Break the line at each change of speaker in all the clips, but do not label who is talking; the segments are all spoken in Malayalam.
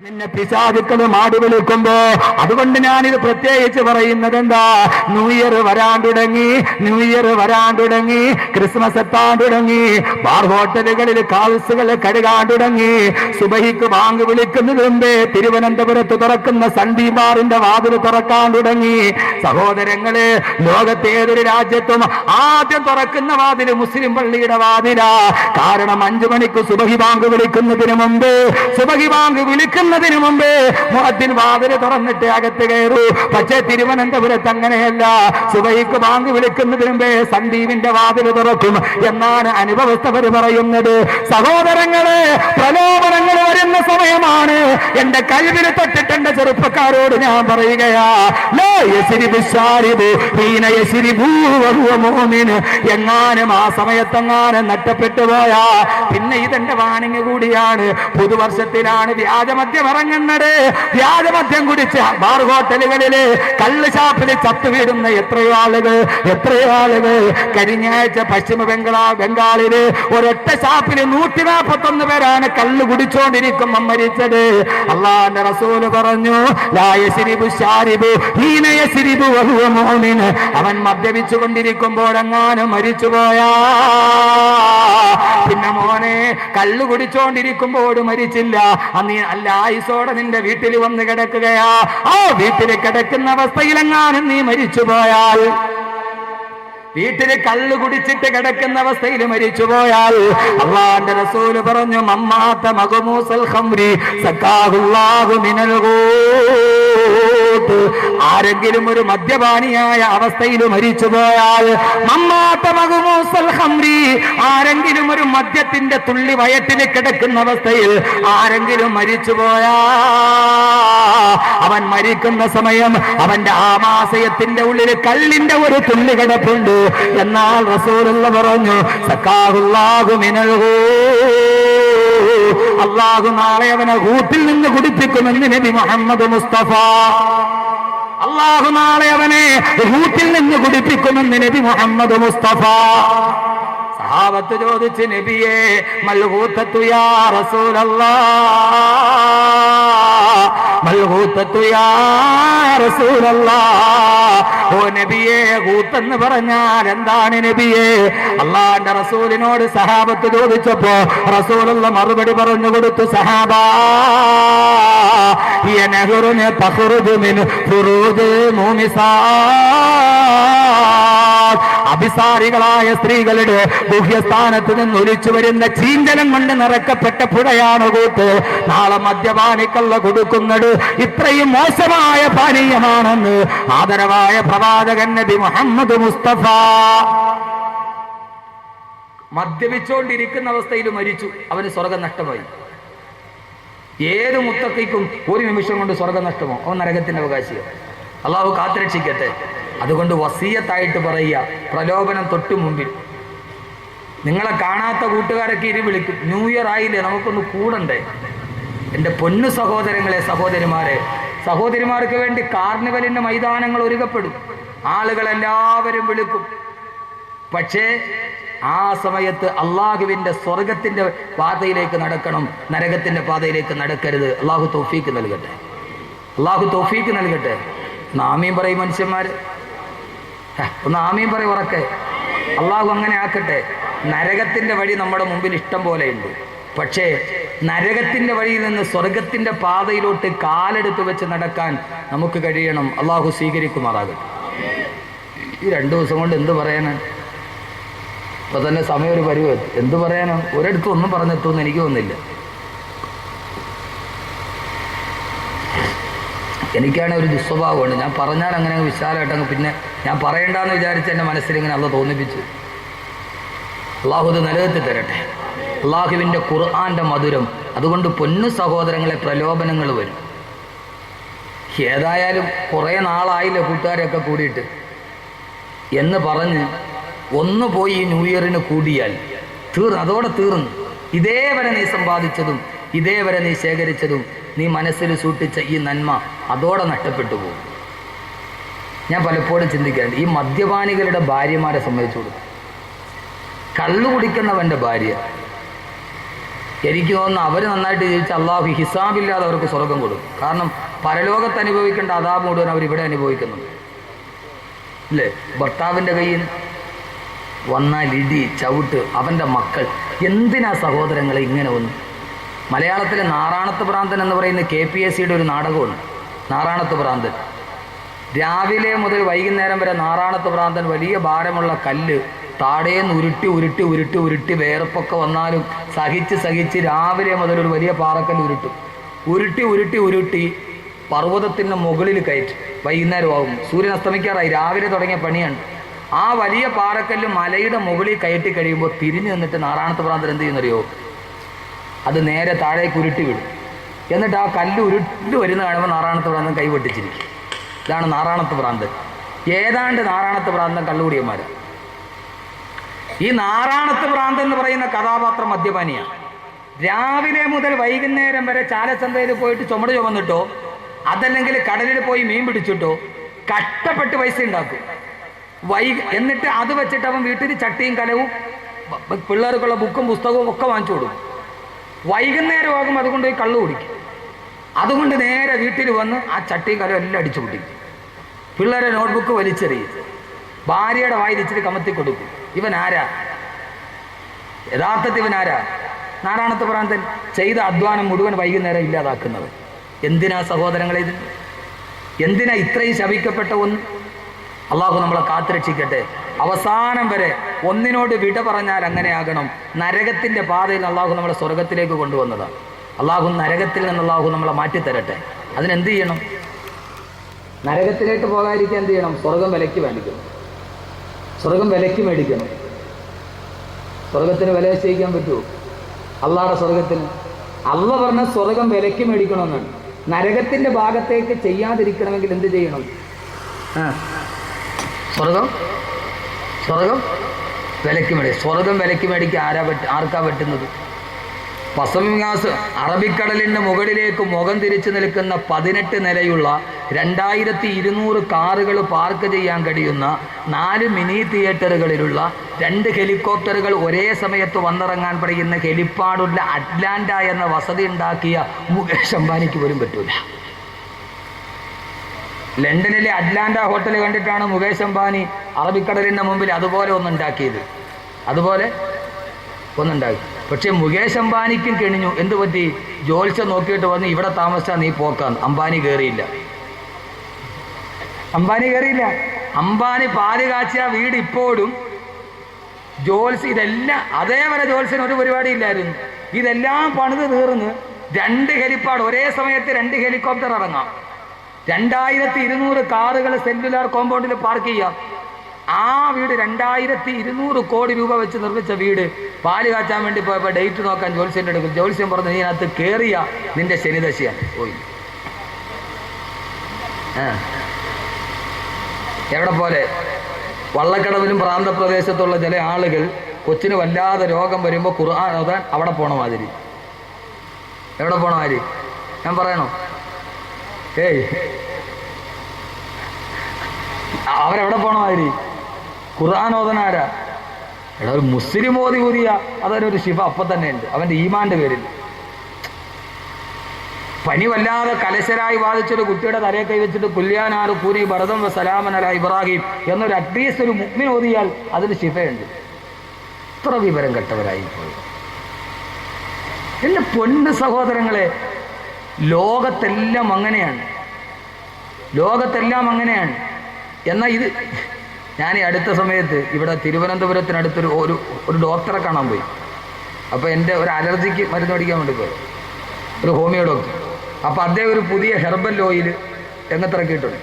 നിന്നെ പിശാചുക്കൾ മാടി വിളിക്കുമ്പോ അതുകൊണ്ട് ഞാനിത് പ്രത്യേകിച്ച് പറയുന്നത് എന്താ ന്യൂ ഇയർ വരാൻ തുടങ്ങി ന്യൂ ഇയർ വരാൻ തുടങ്ങി ക്രിസ്മസ് എത്താൻ തുടങ്ങി ബാർ ഹോട്ടലുകളിൽ കാൽസുകൾ കഴുകാൻ തുടങ്ങി സുബഹിക്ക് വാങ്ങി വിളിക്കുന്നത് മുമ്പേ തിരുവനന്തപുരത്ത് തുറക്കുന്ന സൺഡി ബാറിന്റെ വാതിൽ തുറക്കാൻ തുടങ്ങി. സഹോദരങ്ങൾ ലോകത്തെ ഏതൊരു രാജ്യത്തും ആദ്യം തുറക്കുന്ന വാതിൽ മുസ്ലിം പള്ളിയുടെ വാതിലാ. കാരണം അഞ്ചു മണിക്ക് സുബഹി ബാങ്ക് വിളിക്കുന്നതിന് മുമ്പ് സുബഹി ബാങ്ക് വിളിക്കുന്നതിന് മുമ്പ് മുഹദ്ദിൻ വാതിൽ തുറന്നിട്ട് അകത്ത് കയറൂ. പക്ഷേ തിരുവനന്തപുരത്ത് അങ്ങനെയല്ല. സുബൈക്ക് ബാങ്ക് വിളിക്കുന്നതിന് മുമ്പേ സന്ദീപിന്റെ വാതിൽ തുറക്കും എന്നാണ് അനുഭവസ്ഥവർ പറയുന്നത്. സഹോദരങ്ങളെ പ്രലോഭനങ്ങൾ വരുന്ന സമയമാണ് എന്റെ കഴിവിന് തൊട്ടിട്ട് എന്റെ ചെറുപ്പക്കാരോട് ഞാൻ പറയുകയാ. എങ്ങാനും ആ സമയത്തെങ്ങാനും നഷ്ടപ്പെട്ടു പോയാ പിന്നെ ഇതെന്റെ വാണിങ് കൂടിയാണ്. പുതുവർഷത്തിലാണ് വ്യാജമദ്യം ഇറങ്ങുന്നത്. വ്യാജമദ്യം കുടിച്ച് ബാർ ഹോട്ടലുകളിൽ കള്ള് ഷാപ്പിൽ ചത്തു വീടുന്ന എത്രയോ ആളുകൾ എത്രയോ ആളുകൾ. കഴിഞ്ഞാഴ്ച പശ്ചിമ ബംഗാ ബംഗാളിൽ ഒരൊറ്റ ഷാപ്പിൽ നൂറ്റി നാൽപ്പത്തൊന്ന് പേരാണ് കള്ള് കുടിച്ചോണ്ടിരിക്കുമ്പം മരിച്ചത്. അള്ളാന്റെ റസൂൽ പറഞ്ഞു. അവൻ മദ്യപിച്ചു കൊണ്ടിരിക്കുമ്പോഴെങ്ങാനും മരിച്ചുപോയാ. പിന്നെ മോനെ കള്ളു കുടിച്ചോണ്ടിരിക്കുമ്പോൾ മരിച്ചില്ല. അന്ന് അല്ല ആയുസോടെ നിന്റെ വീട്ടിൽ വന്ന് കിടക്കുകയാ. ആ വീട്ടിൽ കിടക്കുന്ന അവസ്ഥയിലെങ്ങാനും നീ മരിച്ചുപോയാൽ. വീട്ടിൽ കള്ളു കുടിച്ചിട്ട് കിടക്കുന്ന അവസ്ഥയിൽ മരിച്ചുപോയാൽ അള്ളാന്റെ റസൂൽ പറഞ്ഞു മമ്മാത്ത മകുമൂസൽ. ആരെങ്കിലും ഒരു മദ്യപാനിയായ അവസ്ഥയിൽ മകുമൂസൽ ഹംരി ആരെങ്കിലും ഒരു മദ്യത്തിന്റെ തുള്ളി വയറ്റിൽ കിടക്കുന്ന അവസ്ഥയിൽ ആരെങ്കിലും മരിച്ചുപോയാ അവൻ മരിക്കുന്ന സമയം അവന്റെ ആമാശയത്തിന്റെ ഉള്ളിൽ കല്ലിന്റെ ഒരു തുള്ളി കിടപ്പുണ്ട്. എന്നാൽ റസൂലുള്ള പറഞ്ഞു സക്കാഹുല്ലാഹു മിനൽ അള്ളാഹു നാളെ അവനെ കൂട്ടിൽ നിന്ന് കുടിപ്പിക്കുമെന്ന് നബി മുഹമ്മദ് മുസ്തഫ അള്ളാഹു നാളെ അവനെ റൂട്ടിൽ നിന്ന് കുടിപ്പിക്കുമെന്ന് നബി മുഹമ്മദ് മുസ്തഫ. സഹാബത്ത് ചോദിച്ച് നബിയെ മൽഹൂത്തത്തു യാ റസൂലല്ലാ. റസൂലല്ലാ ഓ നബിയെ കൂത്തെന്ന് പറഞ്ഞാൽ എന്താണ് നബിയെ? അള്ളാന്റെ റസൂലിനോട് സഹാബത്ത് ചോദിച്ചപ്പോ റസൂലുള്ള മറുപടി പറഞ്ഞു കൊടുത്തു സഹാബ നെഹ്റുന് പഹുറുദുമിന് ഫുറൂദ് മൂമിസാ. അഭിസാരികളായ സ്ത്രീകളുടെ ഗുഹ്യസ്ഥാനത്ത് നിന്ന് ഒലിച്ചു വരുന്ന ചീഞ്ചലം കൊണ്ട് നിറക്കപ്പെട്ട പുഴയാണ് കൂത്ത്. നാളെ മദ്യപാനിക്കള്ള കൊടുക്കുന്നത് ഇത്രയും മോശമായ പാനീയമാണെന്ന് ആദരവായ പ്രവാചകൻ നബി മുഹമ്മദ് മുസ്തഫ. മദ്യപിച്ചുകൊണ്ടിരിക്കുന്ന അവസ്ഥയിൽ മരിച്ചു. അവന് സ്വർഗം നഷ്ടമായി. ഏത് മുത്തക്കൈക്കും ഒരു നിമിഷം കൊണ്ട് സ്വർഗം നഷ്ടമോ? അവൻ നരകത്തിന്റെ അവകാശിയോ അള്ളാഹു കാത്തുരക്ഷിക്കട്ടെ. അതുകൊണ്ട് വസീയത്തായിട്ട് പറയുക. പ്രലോഭനം തൊട്ടു മുമ്പിൽ. നിങ്ങളെ കാണാത്ത കൂട്ടുകാരൊക്കെ ഇനി വിളിക്കും. ന്യൂ ഇയർ ആയില്ലേ? നമുക്കൊന്ന് കൂടണ്ടേ? എന്റെ പൊന്നു സഹോദരങ്ങളെ സഹോദരിമാരെ. സഹോദരിമാർക്ക് വേണ്ടി കാർണിവലിന്റെ മൈതാനങ്ങൾ ഒരുക്കപ്പെടും. ആളുകളെല്ലാവരും വിളിക്കും. പക്ഷേ ആ സമയത്ത് അള്ളാഹുവിന്റെ സ്വർഗത്തിന്റെ പാതയിലേക്ക് നടക്കണം. നരകത്തിന്റെ പാതയിലേക്ക് നടക്കരുത്. അള്ളാഹു തോഫീക്ക് നൽകട്ടെ. അള്ളാഹു തോഫീക്ക് നൽകട്ടെ. നാമീം പറയും മനുഷ്യന്മാര്. ഹെ, ഒന്ന് ആമീൻ പറയും ഉറക്കെ. അള്ളാഹു അങ്ങനെ ആക്കട്ടെ. നരകത്തിന്റെ വഴി നമ്മുടെ മുമ്പിൽ ഇഷ്ടം പോലെയുണ്ട് പക്ഷേ നരകത്തിന്റെ വഴിയിൽ നിന്ന് സ്വർഗത്തിന്റെ പാതയിലോട്ട് കാലെടുത്ത് വെച്ച് നടക്കാൻ നമുക്ക് കഴിയണം. അള്ളാഹു സ്വീകരിക്കുമാറാകട്ടെ. ഈ രണ്ടു ദിവസം കൊണ്ട് എന്ത് പറയാനാണ് ഇപ്പൊ തന്നെ സമയം ഒരു പരിവ് എന്ത് പറയാനാണ് ഒരിടത്തും ഒന്നും പറഞ്ഞെത്തുമെന്ന് എനിക്ക് തോന്നുന്നില്ല. എനിക്കാണ് ഒരു ദുസ്വഭാവമാണ് ഞാൻ പറഞ്ഞാൽ അങ്ങനെ അങ്ങ് വിശാലമായിട്ടങ്ങ് പിന്നെ ഞാൻ പറയണ്ടെന്ന് വിചാരിച്ച് എന്റെ മനസ്സിൽ ഇങ്ങനെ അള്ള തോന്നിപ്പിച്ചു. അള്ളാഹു ഇത് നിലനിർത്തി തരട്ടെ. അള്ളാഹുവിന്റെ ഖുർആാന്റെ മധുരം. അതുകൊണ്ട് പൊന്നു സഹോദരങ്ങളെ പ്രലോഭനങ്ങൾ വരും. ഏതായാലും കുറേ നാളായില്ലേ കൂട്ടുകാരെയൊക്കെ കൂടിയിട്ട്. എന്ന് പറഞ്ഞ് ഒന്ന് പോയി ഈ ന്യൂ ഇയറിന് കൂടിയാൽ തീർ അതോടെ തീർന്നു. ഇതേവരെ നീ സമ്പാദിച്ചതും ഇതേവരെ നീ ശേഖരിച്ചതും നീ മനസ്സിൽ സൂക്ഷിച്ച ഈ നന്മ അതോടെ നഷ്ടപ്പെട്ടു പോകും. ഞാൻ പലപ്പോഴും ചിന്തിക്കാറുണ്ട് ഈ മദ്യപാനികളുടെ ഭാര്യമാരെ സംബന്ധിച്ചു കൊടുക്കും. കള്ളു കുടിക്കുന്നവന്റെ ഭാര്യ.
എനിക്ക് തോന്നുന്നു അവർ നന്നായിട്ട് ജീവിച്ച അള്ളാഹു ഹിസാബില്ലാതെ അവർക്ക് സ്വർഗം കൊടുക്കും. കാരണം പരലോകത്ത് അനുഭവിക്കേണ്ട അതാപ് മുഴുവൻ അവർ ഇവിടെ അനുഭവിക്കുന്നുണ്ട്. അല്ലേ ഭർത്താവിന്റെ കയ്യിൽ വന്നാൽ ഇടി ചവിട്ട് അവന്റെ മക്കൾ. എന്തിനാ സഹോദരങ്ങളെ ഇങ്ങനെ വന്നു മലയാളത്തിലെ നാറാണത്ത് പ്രാന്തൻ എന്ന് പറയുന്ന കെ പി എസ് സിയുടെ ഒരു നാടകമുണ്ട്. നാറാണത്ത് ഭ്രാന്തൻ രാവിലെ മുതൽ വൈകുന്നേരം വരെ നാറാണത്ത് പ്രാന്തൻ വലിയ ഭാരമുള്ള കല്ല് താടേന്ന് ഉരുട്ടി ഉരുട്ടി ഉരുട്ടി ഉരുട്ടി വേർപ്പൊക്കെ വന്നാലും സഹിച്ച് സഹിച്ച് രാവിലെ മുതൽ ഒരു വലിയ പാറക്കല്ല് ഉരുട്ടും. ഉരുട്ടി ഉരുട്ടി ഉരുട്ടി പർവതത്തിന്റെ മുകളിൽ കയറ്റി. വൈകുന്നേരം ആകും സൂര്യൻ അസ്തമിക്കാറായി. രാവിലെ തുടങ്ങിയ പണിയാണ്. ആ വലിയ പാറക്കല്ല് മലയുടെ മുകളിൽ കയറ്റി കഴിയുമ്പോൾ തിരിഞ്ഞു നിന്നിട്ട് നാറാണത്ത് പ്രാന്തൻ എന്ത് ചെയ്യുന്നറിയോ? അത് നേരെ താഴേക്ക് ഉരുട്ടി വിടും. എന്നിട്ട് ആ കല്ല് ഉരുട്ടി വരുന്ന കാണുമ്പോൾ നാറാണത്ത് ഭ്രാന്തൻ കൈവെട്ടിച്ചിരിക്കും ഇതാണ് നാറാണത്ത് ഭ്രാന്തൻ. ഏതാണ്ട് നാറാണത്ത് ഭ്രാന്തൻ കള്ളുകൂടിയന്മാർ ഈ നാറാണത്ത് ഭ്രാന്തൻ എന്ന് പറയുന്ന കഥാപാത്രം മദ്യപാനിയാണ്. രാവിലെ മുതൽ വൈകുന്നേരം വരെ ചാലച്ചന്തയിൽ പോയിട്ട് ചുമട് ചുമന്നിട്ടോ അതല്ലെങ്കിൽ കടലിൽ പോയി മീൻ പിടിച്ചിട്ടോ കഷ്ടപ്പെട്ട് പൈസ ഉണ്ടാക്കും. വൈ എന്നിട്ട് അത് വെച്ചിട്ട് അവൻ വീട്ടിൽ ചട്ടിയും കലവും പിള്ളേർക്കുള്ള ബുക്കും പുസ്തകവും ഒക്കെ വാങ്ങിച്ചു കൊടുക്കും. വൈകുന്നേരം ആകുമ്പോൾ അതുകൊണ്ട് ഈ കള്ളു കുടിക്കും. അതുകൊണ്ട് നേരെ വീട്ടിൽ വന്ന് ആ ചട്ടിയും കലം എല്ലാം അടിച്ചു പൊട്ടിക്കും പിള്ളേരെ നോട്ട്ബുക്ക് വലിച്ചെറിയും. ഭാര്യയുടെ വായിൽ ഇച്ചിരി കമത്തി കൊടുക്കും. ഇവൻ ആരാ? യഥാർത്ഥത്തിൽ ഇവൻ ആരാ? നാരായണത്ത് പ്രാന്തൻ ചെയ്ത അധ്വാനം മുഴുവൻ വൈകുന്നേരം ഇല്ലാതാക്കുന്നത്. എന്തിനാ സഹോദരങ്ങളെ ഇത്? എന്തിനാ ഇത്രയും ശവിക്കപ്പെട്ട ഒന്ന്? അള്ളാഹു നമ്മളെ കാത്തുരക്ഷിക്കട്ടെ. അവസാനം വരെ ഒന്നിനോട് വിട പറഞ്ഞാൽ അങ്ങനെയാകണം. നരകത്തിന്റെ പാതയിൽ അള്ളാഹു നമ്മളെ സ്വർഗത്തിലേക്ക് കൊണ്ടുവന്നതാണ് അള്ളാഹു നരകത്തിൽ നിന്ന് അള്ളാഹു നമ്മളെ മാറ്റിത്തരട്ടെ. അതിനെന്ത് ചെയ്യണം? നരകത്തിലേക്ക് പോകാതിരിക്കാൻ എന്ത് ചെയ്യണം? സ്വർഗം വിലയ്ക്ക് മേടിക്കണം. സ്വർഗം വിലയ്ക്ക് മേടിക്കണം. സ്വർഗത്തിന് വില നിശ്ചയിക്കാൻ പറ്റുമോ? അള്ളാടെ സ്വർഗത്തിന് അള്ള പറഞ്ഞ സ്വർഗം വിലയ്ക്ക് മേടിക്കണമെന്നാണ്. നരകത്തിന്റെ ഭാഗത്തേക്ക് ചെയ്യാതിരിക്കണമെങ്കിൽ എന്ത് ചെയ്യണം? സ്വർഗം സ്വർഗം വിലക്ക് മേടി സ്വർഗം വിലക്ക് മേടിക്ക് ആരാ പറ്റ ആർക്കാ പറ്റുന്നത് പസമിങ്ങാസ് അറബിക്കടലിന്റെ മുകളിലേക്ക് മുഖം തിരിച്ചു നിൽക്കുന്ന പതിനെട്ട് നിലയുള്ള രണ്ടായിരത്തി ഇരുന്നൂറ് കാറുകൾ പാർക്ക് ചെയ്യാൻ കഴിയുന്ന നാല് മിനി തിയേറ്ററുകളിലുള്ള രണ്ട് ഹെലികോപ്റ്ററുകൾ ഒരേ സമയത്ത് വന്നിറങ്ങാൻ പഠിക്കുന്ന ഹെലിപ്പാടുള്ള അറ്റ്ലാന്റ എന്ന വസതി ഉണ്ടാക്കിയ മുകേഷ് അംബാനിക്ക് പോലും പറ്റൂല. ലണ്ടനിലെ അറ്റ്ലാന്റ ഹോട്ടൽ കണ്ടിട്ടാണ് മുകേഷ് അംബാനി അറബിക്കടലിന്റെ മുമ്പിൽ അതുപോലെ ഒന്നുണ്ടാക്കിയത് അതുപോലെ ഒന്നുണ്ടാക്കി പക്ഷെ മുകേഷ് അംബാനിക്കും കെണിഞ്ഞു. എന്ത് പറ്റി? ജോലിച്ച നോക്കിയിട്ട് വന്ന് ഇവിടെ താമസിച്ചാൽ നീ പോക്കാന്ന്. അംബാനി കയറിയില്ല അംബാനി കയറിയില്ല അംബാനി പാൽ കാച്ചിയ വീട് ഇപ്പോഴും ജോൽസ് ഇതെല്ലാം അതേപോലെ ജോൽസിന് ഒരു പരിപാടി ഇല്ലായിരുന്നു. ഇതെല്ലാം പണിത് തീർന്ന് രണ്ട് ഹെലിപ്പാഡ് ഒരേ സമയത്ത് രണ്ട് ഹെലികോപ്റ്റർ ഇറങ്ങാം. രണ്ടായിരത്തി ഇരുന്നൂറ് കാറുകൾ സെല്ലുലാർ കോമ്പൗണ്ടിൽ പാർക്ക് ചെയ്യാം. ആ വീട് രണ്ടായിരത്തി ഇരുന്നൂറ് കോടി രൂപ വെച്ച് നിർമ്മിച്ച വീട്. പാൽ കാച്ചാൻ വേണ്ടി പോയപ്പോൾ ഡേറ്റ് നോക്കാൻ ജോത്സ്യന്റെ എടുക്കും ജോത്സ്യം പറഞ്ഞു നീ അതിനകത്ത് കയറിയ നിന്റെ ശനിദശയാണ് പോയി. എവിടെ പോലെ? വള്ളക്കടവിലും പ്രാന്തപ്രദേശത്തുള്ള ചില ആളുകൾ കൊച്ചിന് വല്ലാതെ രോഗം വരുമ്പോൾ ഖുർആൻ ഓതാൻ അവിടെ പോണ മാതിരി. എവിടെ പോണ മാതിരി? ഞാൻ പറയണോ? ഏയ്. അവരെവിടെ പോണ മാതിരി ഖുർആൻ ഓതനാരാ എടാ ഒരു മുസ്ലിം ഓതി ഊതിയ അതൊരു ശിഫ അപ്പം തന്നെ ഉണ്ട് അവന്റെ ഈമാന്റെ പേരിൽ. പനി വല്ലാതെ കലശരായി ബാധിച്ചൊരു കുട്ടിയുടെ തലയെ കൈവച്ചിട്ട് കുല്യാനാറ് കൂരി ഭരതം സലാമനല ഇബ്രാഹിം എന്നൊരു അറ്റ്ലീസ്റ്റ് ഒരു മുഗ്മിൻ ഓതിയാൽ അതിന് ശിഫയുണ്ട്. ഇത്ര വിവരം കെട്ടവരായി പോയി. എന്റെ പൊന്ന് സഹോദരങ്ങളെ ലോകത്തെല്ലാം അങ്ങനെയാണ്. ലോകത്തെല്ലാം അങ്ങനെയാണ്. എന്നാൽ ഇത് ഞാൻ ഈ അടുത്ത സമയത്ത് ഇവിടെ തിരുവനന്തപുരത്തിനടുത്തൊരു ഒരു ഒരു ഡോക്ടറെ കാണാൻ പോയി. അപ്പോൾ എന്റെ ഒരു അലർജിക്ക് മരുന്ന് മേടിക്കാൻ വേണ്ടി പോയി. ഒരു ഹോമിയോ ഡോക്ടർ അപ്പോൾ അദ്ദേഹം ഒരു പുതിയ ഹെർബൽ ഓയിൽ രംഗത്തിറക്കിയിട്ടുണ്ട്.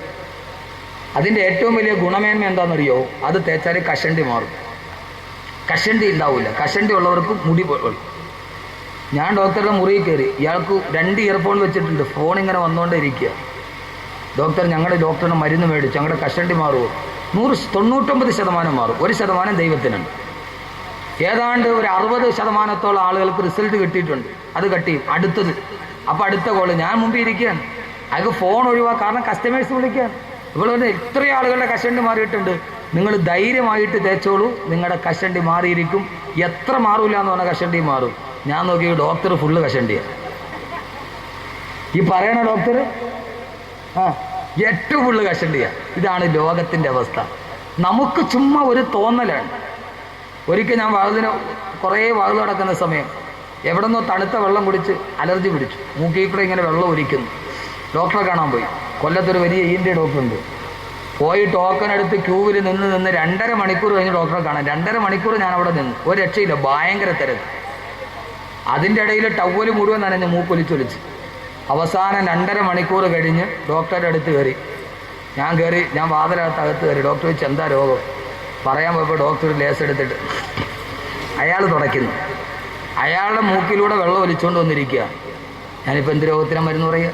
അതിന്റെ ഏറ്റവും വലിയ ഗുണമേന്മ എന്താണെന്നറിയോ? അത് തേച്ചാൽ കഷണ്ടി മാറും. കഷണ്ടി ഉണ്ടാവില്ല കഷണ്ടി ഉള്ളവർക്ക് മുടി പൊ- ഞാൻ ഡോക്ടറുടെ മുറിയിൽ കയറി. ഇയാൾക്ക് രണ്ട് ഇയർഫോൺ വെച്ചിട്ടുണ്ട്. ഫോൺ ഇങ്ങനെ വന്നുകൊണ്ടേ ഇരിക്കുക ഡോക്ടർ ഞങ്ങളുടെ ഡോക്ടറിന് മരുന്ന് മേടിച്ചു ഞങ്ങളുടെ കഷണ്ടി മാറുമോ നൂറ് തൊണ്ണൂറ്റൊമ്പത് ശതമാനം മാറും. ഒരു ശതമാനം ദൈവത്തിനുണ്ട്. ഏതാണ്ട് ഒരു അറുപത് ശതമാനത്തോളം ആളുകൾക്ക് റിസൾട്ട് കിട്ടിയിട്ടുണ്ട്. അത് കട്ടി. അടുത്തത്. അപ്പം അടുത്ത കോൾ. ഞാൻ മുമ്പിൽ ഇരിക്കുകയാണ്. അയാൾക്ക് ഫോൺ ഒഴിവാക്കുക കാരണം കസ്റ്റമേഴ്സ് വിളിക്കുകയാണ്. ഇവിടെ വന്ന് എത്ര ആളുകളുടെ കഷണ്ടി മാറിയിട്ടുണ്ട്. നിങ്ങൾ ധൈര്യമായിട്ട് തേച്ചോളൂ. നിങ്ങളുടെ കഷണ്ടി മാറിയിരിക്കും. എത്ര മാറൂല എന്ന് പറഞ്ഞാൽ കഷണ്ടി മാറും. ഞാൻ നോക്കി ഡോക്ടർ ഫുള്ള് കഷണ്ടിയാണ് ഈ പറയണ ഡോക്ടർ ഏറ്റവും ഉള്ളു കഷണ്ടിയ ഇതാണ് ലോകത്തിന്റെ അവസ്ഥ. നമുക്ക് ചുമ്മാ ഒരു തോന്നലാണ്. ഒരിക്കൽ ഞാൻ വാതിന് കുറേ വാതിൽ നടക്കുന്ന സമയം എവിടെന്നോ തണുത്ത വെള്ളം കുടിച്ച് അലർജി പിടിച്ചു. മൂക്കിൽ കൂടെ ഇങ്ങനെ വെള്ളം ഒലിക്കുന്നു. ഡോക്ടറെ കാണാൻ പോയി. കൊല്ലത്തൊരു വലിയ ഇന്റെ ഡോക്ടറുണ്ട്. പോയി ടോക്കൺ എടുത്ത് ക്യൂവിൽ നിന്ന് നിന്ന് രണ്ടര മണിക്കൂർ കഴിഞ്ഞ് ഡോക്ടറെ കാണാൻ. രണ്ടര മണിക്കൂർ ഞാൻ അവിടെ നിന്ന്. ഒരു രക്ഷയില്ല. ഭയങ്കര തിരക്ക്. അതിന്റെ ഇടയിൽ ടവൽ മുഴുവൻ നനഞ്ഞ് മൂക്കൊലിച്ചൊലിച്ച്. അവസാനം രണ്ടര മണിക്കൂർ കഴിഞ്ഞ് ഡോക്ടറുടെ അടുത്ത് കയറി. ഞാൻ കയറി ഞാൻ വാതിലകത്ത് അകത്ത് കയറി. ഡോക്ടർ വെച്ച് എന്താ രോഗം? പറയാൻ പോയപ്പോൾ ഡോക്ടർ ലേസ് എടുത്തിട്ട് അയാൾ തുടയ്ക്കുന്നു. അയാളുടെ മൂക്കിലൂടെ വെള്ളം ഒലിച്ചുകൊണ്ട് വന്നിരിക്കുക ഞാനിപ്പോൾ എന്ത് രോഗത്തിനാ മരുന്ന് പറയുക?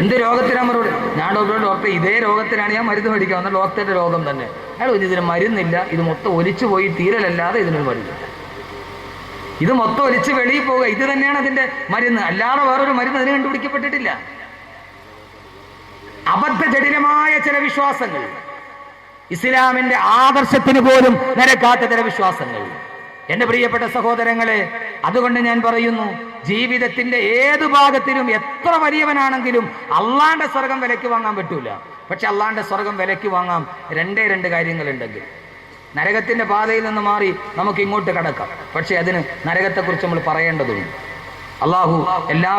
എന്ത് രോഗത്തിനാ മറുപടി ഞാൻ ഡോക്ടർ ഡോക്ടർ ഇതേ രോഗത്തിനാണ് ഞാൻ മരുന്ന് മേടിക്കാവുന്ന ഡോക്ടറുടെ രോഗം തന്നെ. അയാൾ ഇതിന് മരുന്നില്ല. ഇത് മൊത്തം ഒലിച്ചു പോയി തീരലല്ലാതെ ഇതിനൊരു മരുന്നില്ല ഇത് മൊത്തം ഒലിച്ച് വെളിയിൽ പോവുക. ഇത് തന്നെയാണ് അതിന്റെ മരുന്ന്. അല്ലാതെ വേറൊരു മരുന്ന് അതിന് കണ്ടുപിടിക്കപ്പെട്ടിട്ടില്ല. അബദ്ധജടിലമായ ചില വിശ്വാസങ്ങൾ. ഇസ്ലാമിന്റെ ആദർശത്തിന് പോലും നിരക്കാത്ത ചില വിശ്വാസങ്ങൾ. എന്റെ പ്രിയപ്പെട്ട സഹോദരങ്ങളെ അതുകൊണ്ട് ഞാൻ പറയുന്നു ജീവിതത്തിന്റെ ഏത് ഭാഗത്തിലും എത്ര വലിയവനാണെങ്കിലും അള്ളാന്റെ സ്വർഗം വിലയ്ക്ക് വാങ്ങാൻ പറ്റൂല. പക്ഷെ അള്ളാന്റെ സ്വർഗം വിലയ്ക്ക് വാങ്ങാം. രണ്ടേ രണ്ട് കാര്യങ്ങളുണ്ടെങ്കിൽ. നരകത്തിന്റെ പാതയിൽ നിന്ന് മാറി നമുക്ക് ഇങ്ങോട്ട് കടക്കാം. പക്ഷെ അതിന് നരകത്തെക്കുറിച്ച് നമ്മൾ പറയേണ്ടതുണ്ട്. അള്ളാഹു എല്ലാ